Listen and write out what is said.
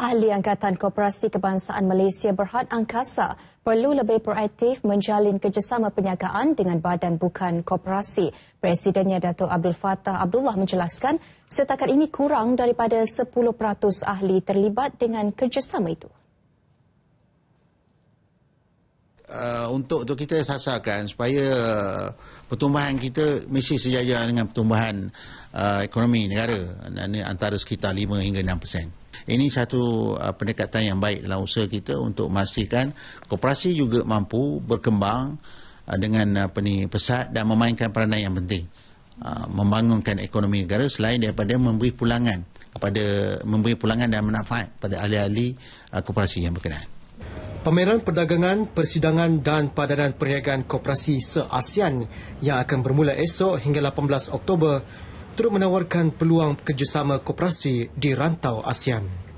Ahli Angkatan Koperasi Kebangsaan Malaysia Berhad Angkasa perlu lebih proaktif menjalin kerjasama perniagaan dengan badan bukan koperasi. Presidennya Dato' Abdul Fattah Abdullah menjelaskan setakat ini kurang daripada 10% ahli terlibat dengan kerjasama itu. Uh, untuk untuk kita sasarkan supaya uh, pertumbuhan kita mesti sejajar dengan pertumbuhan uh, ekonomi negara antara sekitar 5 hingga 6 persen. Ini satu uh, pendekatan yang baik dalam usaha kita untuk memastikan koperasi juga mampu berkembang uh, dengan apa ni pesat dan memainkan peranan yang penting uh, membangunkan ekonomi negara selain daripada memberi pulangan kepada memberi pulangan dan manfaat pada ahli-ahli uh, koperasi yang berkenaan. Pameran Perdagangan, Persidangan dan Padanan Perniagaan Koperasi se-ASEAN yang akan bermula esok hingga 18 Oktober turut menawarkan peluang kerjasama koperasi di rantau ASEAN.